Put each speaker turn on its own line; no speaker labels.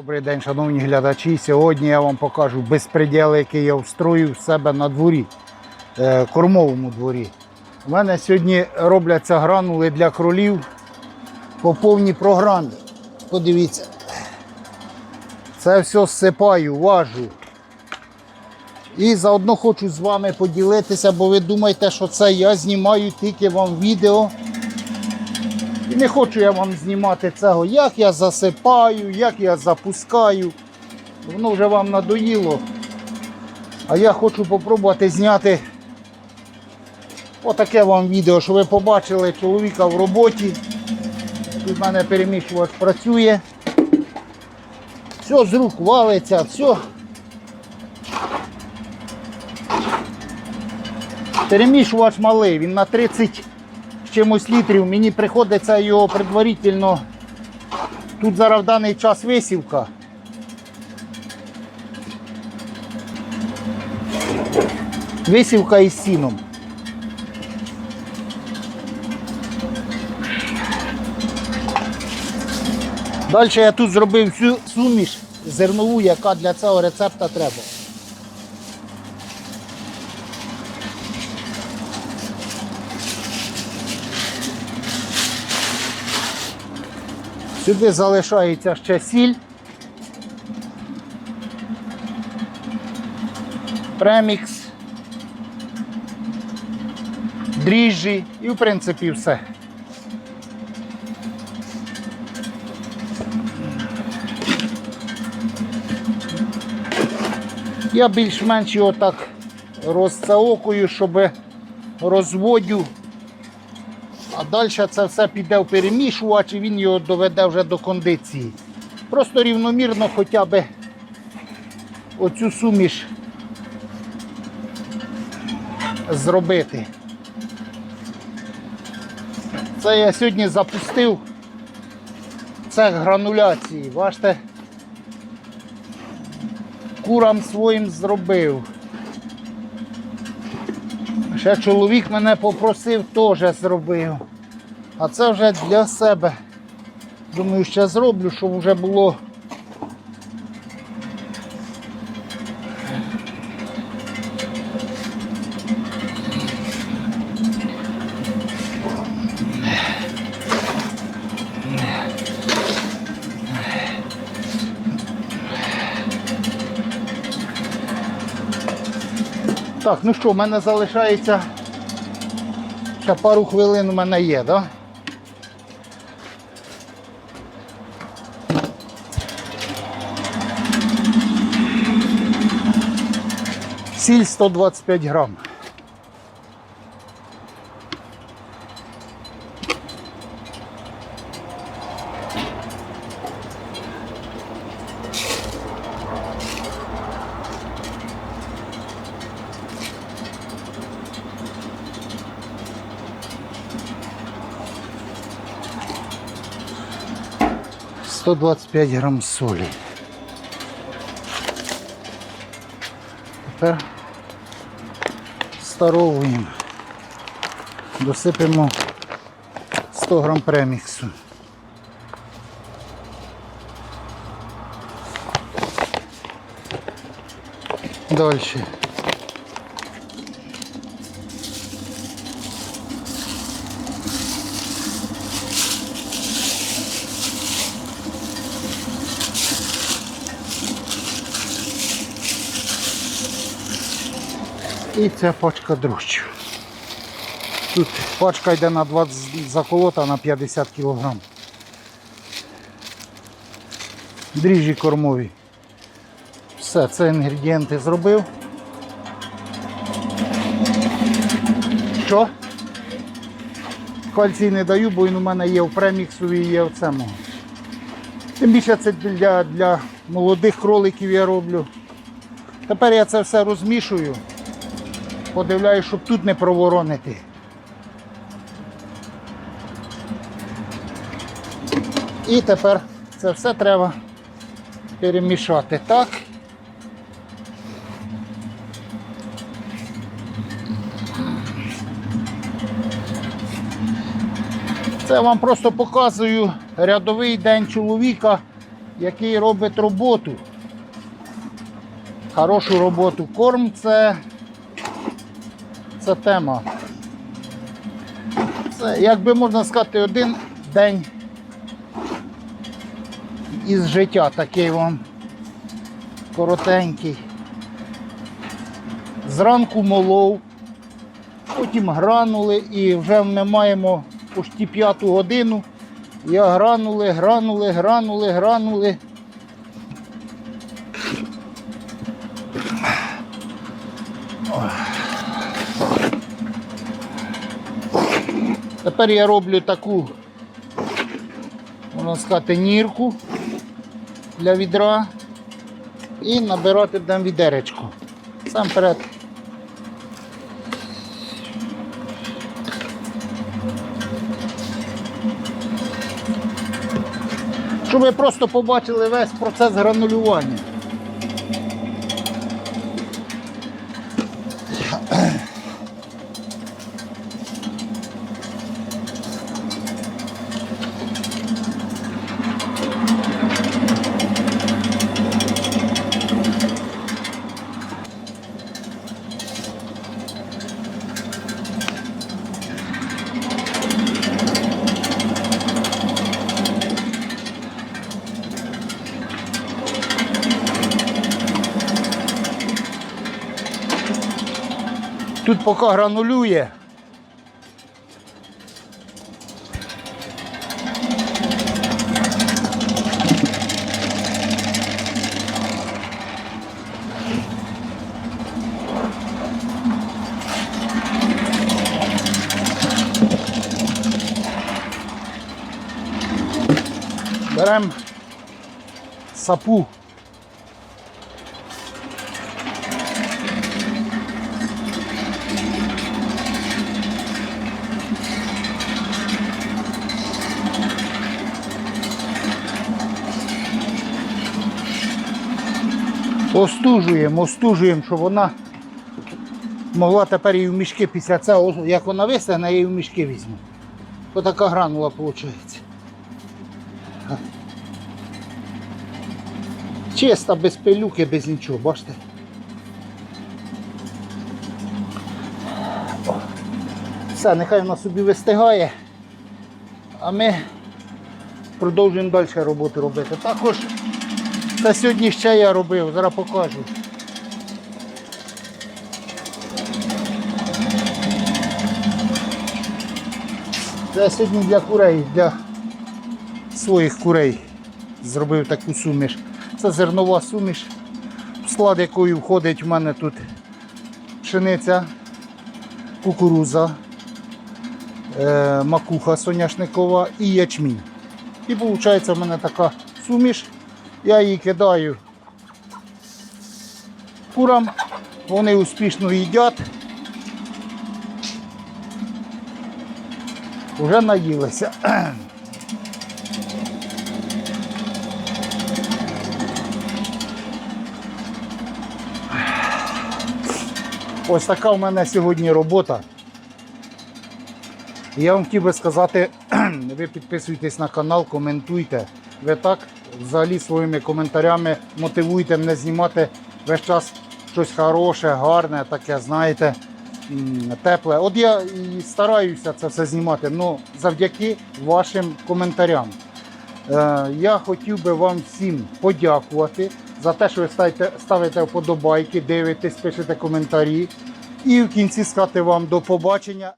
Добрий день, шановні глядачі. Сьогодні я вам покажу безпреділ, який я встроїв в себе на дворі, е, кормовому дворі. У мене сьогодні робляться гранули для кролів по повній програмі. Подивіться. Це все зсипаю, важу. І заодно хочу з вами поділитися, бо ви думаєте, що це я знімаю тільки вам відео. Не хочу я вам знімати цього, як я засипаю, як я запускаю. Воно вже вам надоїло. А я хочу спробувати зняти отаке вам відео, щоб ви побачили чоловіка в роботі. Тут в мене переміщувач працює. Все з рук валиться, все. Перемішувач малий, він на 30 з чимось літрів. Мені приходиться його предварительно. Тут зараз в даний час висівка. Висівка із сіном. Далі я тут зробив всю суміш зернову, яка для цього рецепта треба. Сюди залишається ще сіль. Премікс, дріжджі і в принципі все. Я більш-менш його так розцаокую, щоб розводю. А далі це все піде в перемішувач і він його доведе вже до кондиції. Просто рівномірно хоча б оцю суміш зробити. Це я сьогодні запустив цех грануляції. Бачите, курам своїм зробив. Ще чоловік мене попросив, теж зробив. А це вже для себе. Думаю, ще зроблю, щоб вже було. Так, ну що, в мене залишається ще пару хвилин у мене є, так? Да? Сіль 125 грам. Сто двадцять п'ять грам солі. Тепер старовуємо. Досипемо 100 грам преміксу. Дальше. І ця пачка дрожчів. Тут пачка йде на 20 заколота на 50 кг. Дріжджі кормові. Все, це інгредієнти зробив. Що? Кальцій не даю, бо він у мене є в преміксові і є в цьому. Тим більше це для, для молодих кроликів я роблю. Тепер я це все розмішую. Подивляюсь, щоб тут не проворонити. І тепер це все треба перемішати так. Це вам просто показую рядовий день чоловіка, який робить роботу. Хорошу роботу. Корм це, це тема. Це, як би можна сказати, один день із життя такий вам коротенький. Зранку молов, потім гранули і вже ми маємо почти п'яту годину. Я гранули, гранули, гранули, гранули. Тепер я роблю таку, можна сказати, нірку для відра і набирати будемо відеречко. Сам перед. Щоб ви просто побачили весь процес гранулювання. Тут поки гранулює. Беремо сапу. Остужуємо, остужуємо, щоб вона могла тепер і в мішки після цього, як вона вистигне, я її в мішки візьму. Ось така гранула виходить. Чиста, без пилюки, без нічого, бачите? Все, нехай вона собі вистигає, а ми продовжуємо далі роботу робити. Також та сьогодні ще я робив, зараз покажу. Це сьогодні для курей, для своїх курей зробив таку суміш. Це зернова суміш, в склад якої входить в мене тут пшениця, кукуруза, е, макуха соняшникова і ячмінь. І виходить в мене така суміш. Я її кидаю курам, вони успішно їдять. Вже наїлися. Ось така в мене сьогодні робота. Я вам хотів би сказати, ви підписуйтесь на канал, коментуйте. Ви так взагалі своїми коментарями мотивуєте мене знімати весь час щось хороше, гарне, таке, знаєте, тепле. От я і стараюся це все знімати, але завдяки вашим коментарям. Е, Я хотів би вам всім подякувати за те, що ви ставите, ставите вподобайки, дивитесь, пишете коментарі. І в кінці сказати вам до побачення.